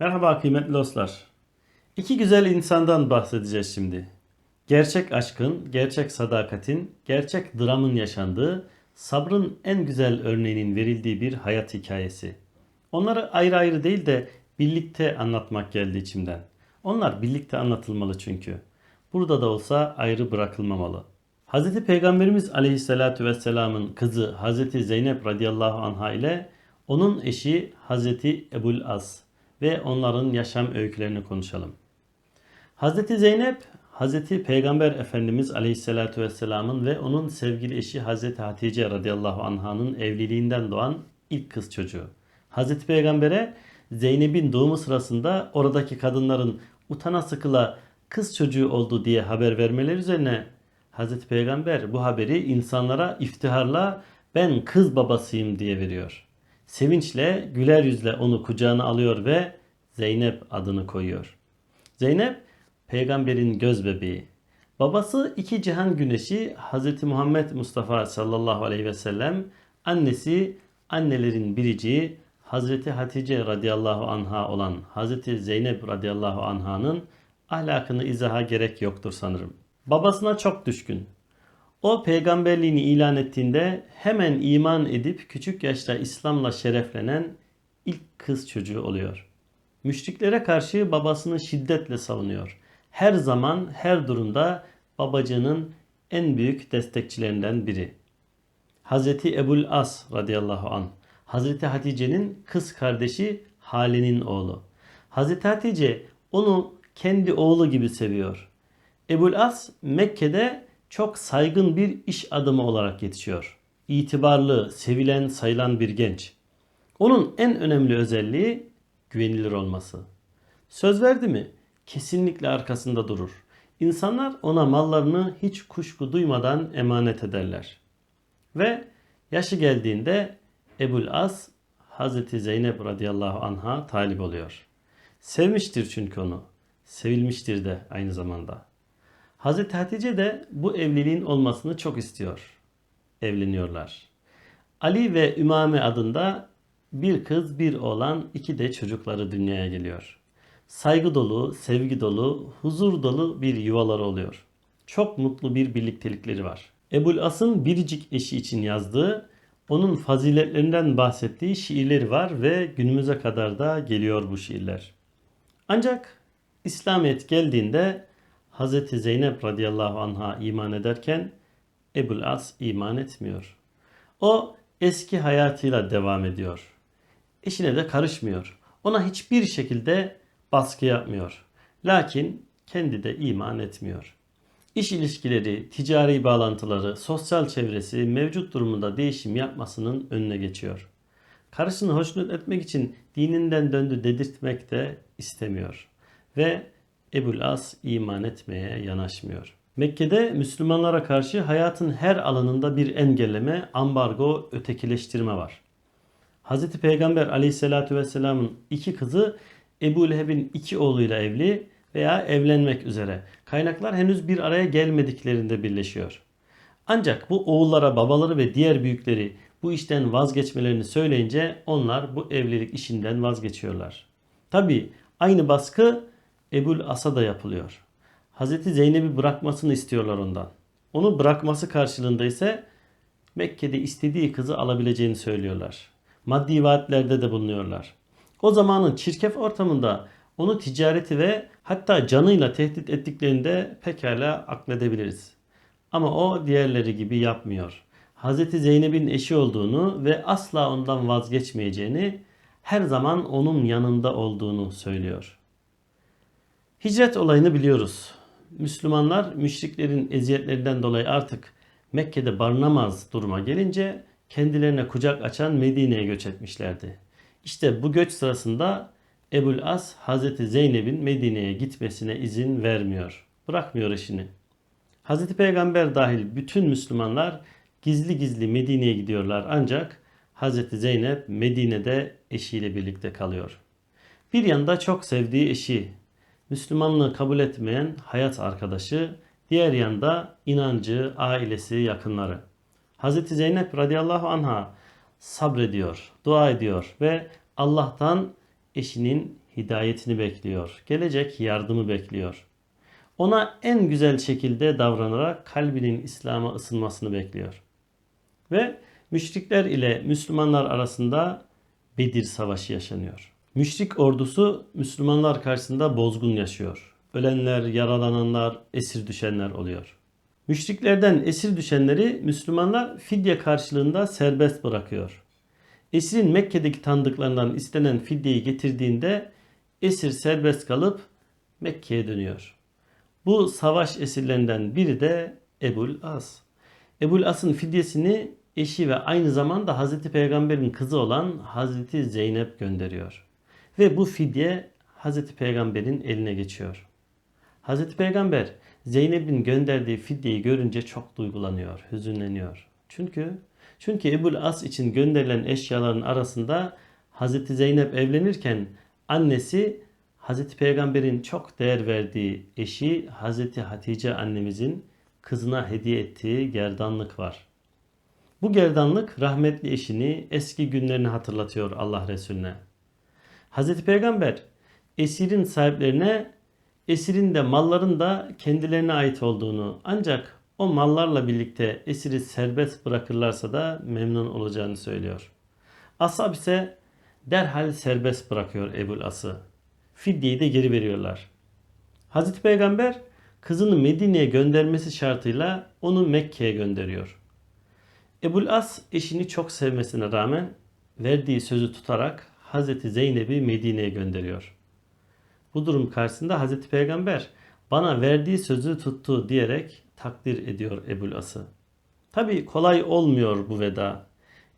Merhaba kıymetli dostlar. İki güzel insandan bahsedeceğiz şimdi. Gerçek aşkın, gerçek sadakatin, gerçek dramın yaşandığı, sabrın en güzel örneğinin verildiği bir hayat hikayesi. Onları ayrı ayrı değil de birlikte anlatmak geldi içimden. Onlar birlikte anlatılmalı çünkü. Burada da olsa ayrı bırakılmamalı. Hz. Peygamberimiz Aleyhisselatü Vesselam'ın kızı Hz. Zeynep radıyallahu anha ile onun eşi Hz. Ebul As ve onların yaşam öykülerini konuşalım. Hz. Zeynep, Hz. Peygamber Efendimiz Aleyhisselatü Vesselam'ın ve onun sevgili eşi Hz. Hatice radıyallahu anh'ın evliliğinden doğan ilk kız çocuğu. Hz. Peygamber'e Zeynep'in doğumu sırasında oradaki kadınların utana sıkıla kız çocuğu oldu diye haber vermeleri üzerine Hz. Peygamber bu haberi insanlara iftiharla ben kız babasıyım diye veriyor. Sevinçle güler yüzle onu kucağına alıyor ve Zeynep adını koyuyor. Zeynep peygamberin göz bebeği. Babası iki cihan güneşi Hz. Muhammed Mustafa sallallahu aleyhi ve sellem, annesi annelerin biriciği Hazreti Hatice radıyallahu anha olan Hazreti Zeynep radıyallahu anhanın ahlakını izaha gerek yoktur sanırım. Babasına çok düşkün. O peygamberliğini ilan ettiğinde hemen iman edip küçük yaşta İslam'la şereflenen ilk kız çocuğu oluyor. Müşriklere karşı babasını şiddetle savunuyor. Her zaman her durumda babacığının en büyük destekçilerinden biri. Hazreti Ebul As radıyallahu an. Hazreti Hatice'nin kız kardeşi Hale'nin oğlu. Hazreti Hatice onu kendi oğlu gibi seviyor. Ebul As Mekke'de çok saygın bir iş adamı olarak yetişiyor. İtibarlı, sevilen, sayılan bir genç. Onun en önemli özelliği güvenilir olması. Söz verdi mi kesinlikle arkasında durur. İnsanlar ona mallarını hiç kuşku duymadan emanet ederler. Ve yaşı geldiğinde Ebul As Hazreti Zeynep radıyallahu anha talip oluyor. Sevmiştir çünkü onu. Sevilmiştir de aynı zamanda. Hazreti Hatice de bu evliliğin olmasını çok istiyor. Evleniyorlar. Ali ve Ümame adında bir kız bir oğlan iki de çocukları dünyaya geliyor. Saygı dolu, sevgi dolu, huzur dolu bir yuvaları oluyor. Çok mutlu bir birliktelikleri var. Ebul As'ın biricik eşi için yazdığı, onun faziletlerinden bahsettiği şiirleri var ve günümüze kadar da geliyor bu şiirler. Ancak İslamiyet geldiğinde Hz. Zeynep radıyallahu anha iman ederken Ebul As iman etmiyor. O eski hayatıyla devam ediyor. Eşine de karışmıyor. Ona hiçbir şekilde baskı yapmıyor. Lakin kendi de iman etmiyor. İş ilişkileri, ticari bağlantıları, sosyal çevresi mevcut durumunda değişim yapmasının önüne geçiyor. Karısını hoşnut etmek için dininden döndü dedirtmek de istemiyor. Ve Ebul As iman etmeye yanaşmıyor. Mekke'de Müslümanlara karşı hayatın her alanında bir engelleme, ambargo, ötekileştirme var. Hz. Peygamber aleyhissalatü vesselamın iki kızı Ebu Leheb'in iki oğluyla evli veya evlenmek üzere. Kaynaklar henüz bir araya gelmediklerinde birleşiyor. Ancak bu oğullara babaları ve diğer büyükleri bu işten vazgeçmelerini söyleyince onlar bu evlilik işinden vazgeçiyorlar. Tabi aynı baskı Ebul As'a da yapılıyor. Hazreti Zeynep'i bırakmasını istiyorlar ondan. Onu bırakması karşılığında ise Mekke'de istediği kızı alabileceğini söylüyorlar. Maddi vaatlerde de bulunuyorlar. O zamanın çirkef ortamında onu ticareti ve hatta canıyla tehdit ettiklerinde pekala akledebiliriz. Ama o diğerleri gibi yapmıyor. Hazreti Zeynep'in eşi olduğunu ve asla ondan vazgeçmeyeceğini, her zaman onun yanında olduğunu söylüyor. Hicret olayını biliyoruz. Müslümanlar müşriklerin eziyetlerinden dolayı artık Mekke'de barınamaz duruma gelince kendilerine kucak açan Medine'ye göç etmişlerdi. İşte bu göç sırasında Ebul As Hazreti Zeynep'in Medine'ye gitmesine izin vermiyor. Bırakmıyor işini. Hazreti Peygamber dahil bütün Müslümanlar gizli gizli Medine'ye gidiyorlar ancak Hazreti Zeynep Medine'de eşiyle birlikte kalıyor. Bir yanda çok sevdiği eşi, Müslümanlığı kabul etmeyen hayat arkadaşı, diğer yanda inancı, ailesi, yakınları. Hazreti Zeynep radıyallahu anha sabrediyor, dua ediyor ve Allah'tan eşinin hidayetini bekliyor. Gelecek yardımı bekliyor. Ona en güzel şekilde davranarak kalbinin İslam'a ısınmasını bekliyor. Ve müşrikler ile Müslümanlar arasında Bedir Savaşı yaşanıyor. Müşrik ordusu Müslümanlar karşısında bozgun yaşıyor. Ölenler, yaralananlar, esir düşenler oluyor. Müşriklerden esir düşenleri Müslümanlar fidye karşılığında serbest bırakıyor. Esirin Mekke'deki tanıdıklarından istenen fidyeyi getirdiğinde esir serbest kalıp Mekke'ye dönüyor. Bu savaş esirlerinden biri de Ebul As. Ebul As'ın fidyesini eşi ve aynı zamanda Hazreti Peygamber'in kızı olan Hazreti Zeynep gönderiyor. Ve bu fidye Hazreti Peygamber'in eline geçiyor. Hazreti Peygamber Zeynep'in gönderdiği fidyeyi görünce çok duygulanıyor, hüzünleniyor. Çünkü çünkü Ebul As için gönderilen eşyaların arasında Hazreti Zeynep evlenirken annesi Hazreti Peygamber'in çok değer verdiği eşi Hazreti Hatice annemizin kızına hediye ettiği gerdanlık var. Bu gerdanlık rahmetli eşini eski günlerini hatırlatıyor Allah Resulüne. Hazreti Peygamber esirin sahiplerine esirin de malların da kendilerine ait olduğunu ancak o mallarla birlikte esiri serbest bırakırlarsa da memnun olacağını söylüyor. Ashab ise derhal serbest bırakıyor Ebul As'ı. Fidyeyi de geri veriyorlar. Hazreti Peygamber kızını Medine'ye göndermesi şartıyla onu Mekke'ye gönderiyor. Ebul As eşini çok sevmesine rağmen verdiği sözü tutarak Hazreti Zeynep'i Medine'ye gönderiyor. Bu durum karşısında Hazreti Peygamber bana verdiği sözü tuttu diyerek takdir ediyor Ebul As'ı. Tabi kolay olmuyor bu veda.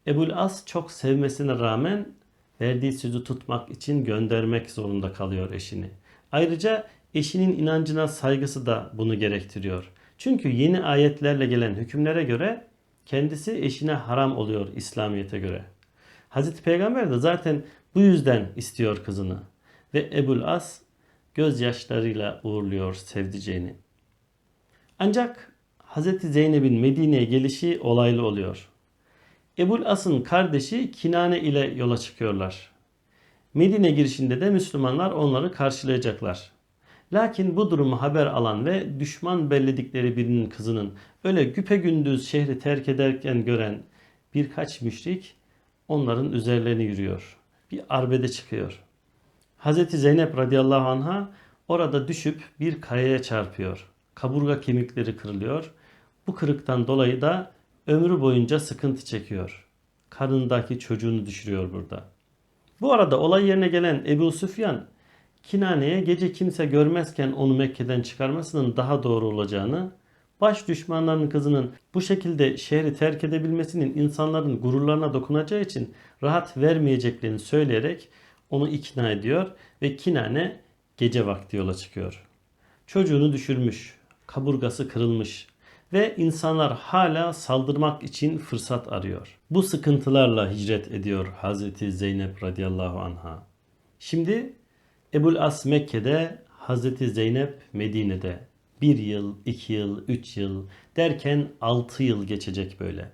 Ebul As çok sevmesine rağmen verdiği sözü tutmak için göndermek zorunda kalıyor eşini. Ayrıca eşinin inancına saygısı da bunu gerektiriyor. Çünkü yeni ayetlerle gelen hükümlere göre kendisi eşine haram oluyor İslamiyet'e göre. Hazreti Peygamber de zaten bu yüzden istiyor kızını. Ve Ebul As gözyaşlarıyla uğurluyor sevdiceğini. Ancak Hazreti Zeynep'in Medine'ye gelişi olaylı oluyor. Ebul As'ın kardeşi Kinane ile yola çıkıyorlar. Medine girişinde de Müslümanlar onları karşılayacaklar. Lakin bu durumu haber alan ve düşman belledikleri birinin kızının öyle güpe gündüz şehri terk ederken gören birkaç müşrik onların üzerlerine yürüyor. Bir arbede çıkıyor. Hazreti Zeynep radıyallahu anha orada düşüp bir kayaya çarpıyor. Kaburga kemikleri kırılıyor. Bu kırıktan dolayı da ömrü boyunca sıkıntı çekiyor. Karnındaki çocuğunu düşürüyor burada. Bu arada olay yerine gelen Ebu Süfyan Kinane'ye gece kimse görmezken onu Mekke'den çıkarmasının daha doğru olacağını, baş düşmanlarının kızının bu şekilde şehri terk edebilmesinin insanların gururlarına dokunacağı için rahat vermeyeceklerini söyleyerek onu ikna ediyor ve Kinane gece vakti yola çıkıyor. Çocuğunu düşürmüş, kaburgası kırılmış ve insanlar hala saldırmak için fırsat arıyor. Bu sıkıntılarla hicret ediyor Hazreti Zeynep radıyallahu anha. Şimdi Ebul As Mekke'de, Hazreti Zeynep Medine'de. Bir yıl, iki yıl, üç yıl derken altı yıl geçecek böyle.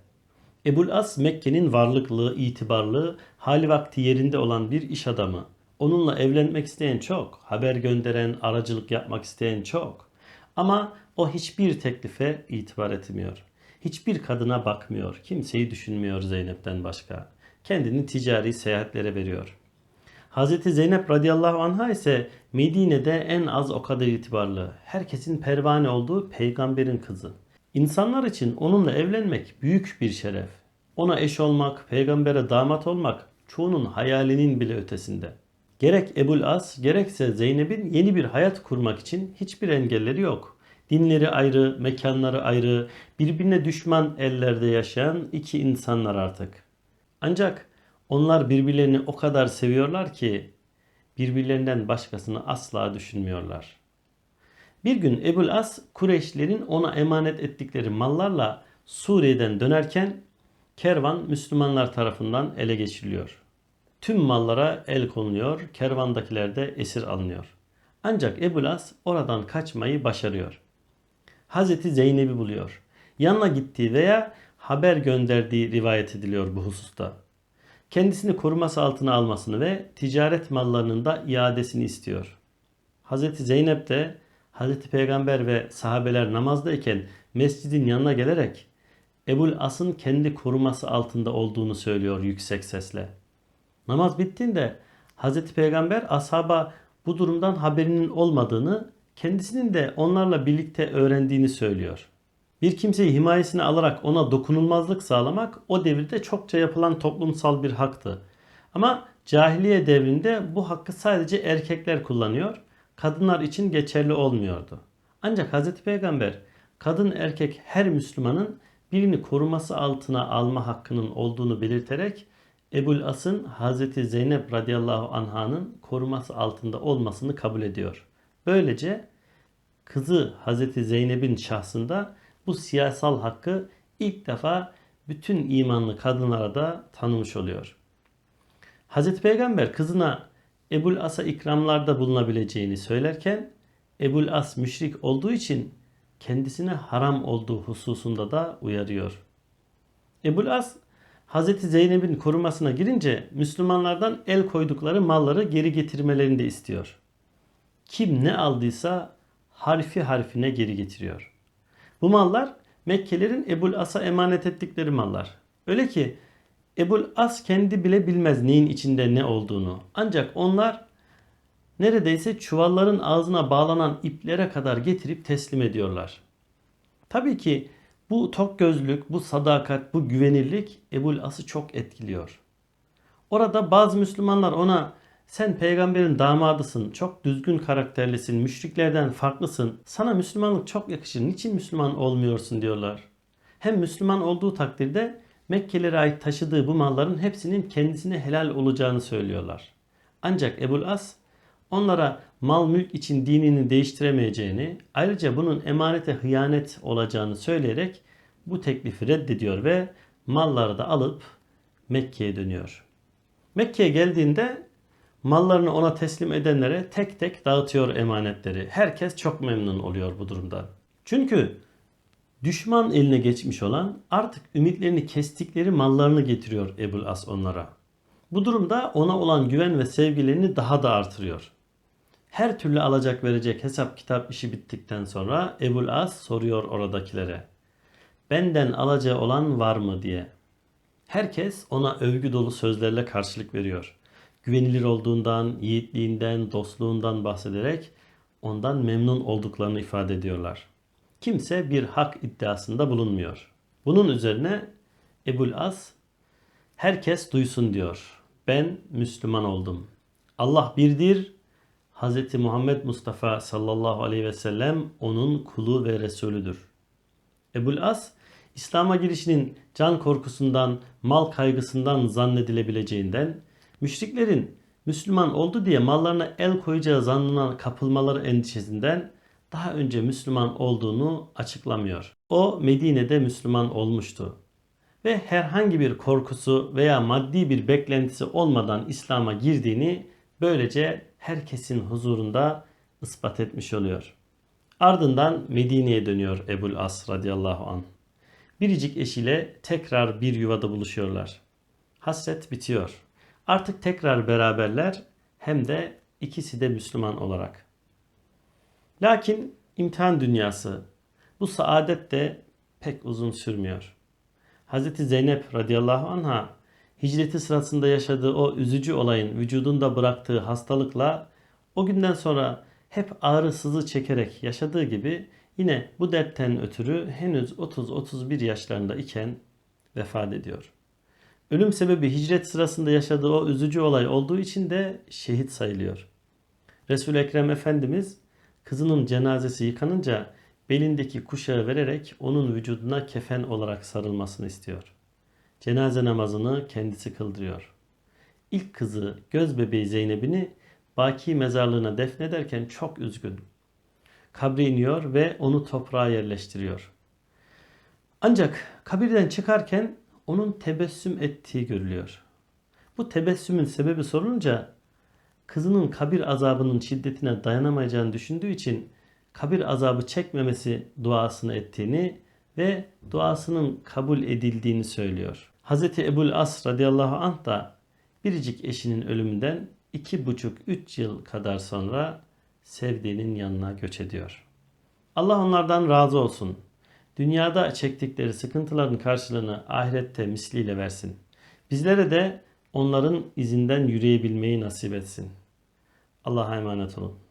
Ebul As Mekke'nin varlıklı, itibarlı, hali vakti yerinde olan bir iş adamı. Onunla evlenmek isteyen çok, haber gönderen, aracılık yapmak isteyen çok. Ama o hiçbir teklife itibar etmiyor. Hiçbir kadına bakmıyor, kimseyi düşünmüyor Zeynep'ten başka. Kendini ticari seyahatlere veriyor. Hazreti Zeynep radıyallahu anha ise Medine'de en az o kadar itibarlı, herkesin pervane olduğu peygamberin kızı. İnsanlar için onunla evlenmek büyük bir şeref. Ona eş olmak, peygambere damat olmak çoğunun hayalinin bile ötesinde. Gerek Ebul As gerekse Zeynep'in yeni bir hayat kurmak için hiçbir engelleri yok. Dinleri ayrı, mekanları ayrı, birbirine düşman ellerde yaşayan iki insanlar artık. Ancak onlar birbirlerini o kadar seviyorlar ki birbirlerinden başkasını asla düşünmüyorlar. Bir gün Ebul As Kureyşlerin ona emanet ettikleri mallarla Suriye'den dönerken kervan Müslümanlar tarafından ele geçiriliyor. Tüm mallara el konuluyor, kervandakiler de esir alınıyor. Ancak Ebul As oradan kaçmayı başarıyor. Hazreti Zeynep'i buluyor. Yanına gittiği veya haber gönderdiği rivayet ediliyor bu hususta. Kendisini koruması altına almasını ve ticaret mallarının da iadesini istiyor. Hazreti Zeynep de Hazreti Peygamber ve sahabeler namazdayken mescidin yanına gelerek Ebul As'ın kendi koruması altında olduğunu söylüyor yüksek sesle. Namaz bittiğinde Hazreti Peygamber ashaba bu durumdan haberinin olmadığını, kendisinin de onlarla birlikte öğrendiğini söylüyor. Bir kimseyi himayesine alarak ona dokunulmazlık sağlamak o devirde çokça yapılan toplumsal bir haktı. Ama cahiliye devrinde bu hakkı sadece erkekler kullanıyor, kadınlar için geçerli olmuyordu. Ancak Hz. Peygamber kadın erkek her Müslümanın birini koruması altına alma hakkının olduğunu belirterek Ebul As'ın Hazreti Zeynep radıyallahu anhanın koruması altında olmasını kabul ediyor. Böylece kızı Hazreti Zeynep'in şahsında bu siyasal hakkı ilk defa bütün imanlı kadınlara da tanımış oluyor. Hazreti Peygamber kızına Ebul As'a ikramlarda bulunabileceğini söylerken Ebul As müşrik olduğu için kendisine haram olduğu hususunda da uyarıyor. Ebul As Hazreti Zeynep'in korumasına girince Müslümanlardan el koydukları malları geri getirmelerini de istiyor. Kim ne aldıysa harfi harfine geri getiriyor. Bu mallar Mekkelerin Ebul As'a emanet ettikleri mallar. Öyle ki Ebul As kendi bile bilmez neyin içinde ne olduğunu. Ancak onlar neredeyse çuvalların ağzına bağlanan iplere kadar getirip teslim ediyorlar. Tabii ki bu tok gözlük, bu sadakat, bu güvenirlik Ebul As'ı çok etkiliyor. Orada bazı Müslümanlar ona sen peygamberin damadısın, çok düzgün karakterlisin, müşriklerden farklısın, sana Müslümanlık çok yakışır, niçin Müslüman olmuyorsun diyorlar. Hem Müslüman olduğu takdirde Mekkelilere ait taşıdığı bu malların hepsinin kendisine helal olacağını söylüyorlar. Ancak Ebul As onlara mal mülk için dinini değiştiremeyeceğini, ayrıca bunun emanete hıyanet olacağını söyleyerek bu teklifi reddediyor ve malları da alıp Mekke'ye dönüyor. Mekke'ye geldiğinde mallarını ona teslim edenlere tek tek dağıtıyor emanetleri. Herkes çok memnun oluyor bu durumda. Çünkü düşman eline geçmiş olan artık ümitlerini kestikleri mallarını getiriyor Ebul As onlara. Bu durumda ona olan güven ve sevgilerini daha da artırıyor. Her türlü alacak verecek hesap kitap işi bittikten sonra Ebul As soruyor oradakilere. Benden alacağı olan var mı diye. Herkes ona övgü dolu sözlerle karşılık veriyor. Güvenilir olduğundan, yiğitliğinden, dostluğundan bahsederek ondan memnun olduklarını ifade ediyorlar. Kimse bir hak iddiasında bulunmuyor. Bunun üzerine Ebul As herkes duysun diyor. Ben Müslüman oldum. Allah birdir. Hz. Muhammed Mustafa sallallahu aleyhi ve sellem onun kulu ve Resulüdür. Ebul As İslam'a girişinin can korkusundan, mal kaygısından zannedilebileceğinden, müşriklerin Müslüman oldu diye mallarına el koyacağı zannına kapılmaları endişesinden daha önce Müslüman olduğunu açıklamıyor. O Medine'de Müslüman olmuştu ve herhangi bir korkusu veya maddi bir beklentisi olmadan İslam'a girdiğini böylece herkesin huzurunda ispat etmiş oluyor. Ardından Medine'ye dönüyor Ebul As radıyallahu an. Biricik eşiyle tekrar bir yuvada buluşuyorlar. Hasret bitiyor. Artık tekrar beraberler hem de ikisi de Müslüman olarak. Lakin imtihan dünyası bu saadet de pek uzun sürmüyor. Hz. Zeynep radıyallahu anha hicreti sırasında yaşadığı o üzücü olayın vücudunda bıraktığı hastalıkla o günden sonra hep ağrı sızı çekerek yaşadığı gibi yine bu dertten ötürü henüz 30-31 yaşlarında iken vefat ediyor. Ölüm sebebi hicret sırasında yaşadığı o üzücü olay olduğu için de şehit sayılıyor. Resul-i Ekrem Efendimiz kızının cenazesi yıkanınca belindeki kuşağı vererek onun vücuduna kefen olarak sarılmasını istiyor. Cenaze namazını kendisi kıldırıyor. İlk kızı göz bebeği Zeynep'ini Baki mezarlığına defnederken çok üzgün. Kabre iniyor ve onu toprağa yerleştiriyor. Ancak kabirden çıkarken onun tebessüm ettiği görülüyor. Bu tebessümün sebebi sorulunca kızının kabir azabının şiddetine dayanamayacağını düşündüğü için kabir azabı çekmemesi duasını ettiğini ve duasının kabul edildiğini söylüyor. Hz. Ebul As radıyallahu anh da biricik eşinin ölümünden iki buçuk üç yıl kadar sonra sevdiğinin yanına göç ediyor. Allah onlardan razı olsun. Dünyada çektikleri sıkıntıların karşılığını ahirette misliyle versin. Bizlere de onların izinden yürüyebilmeyi nasip etsin. Allah'a emanet olun.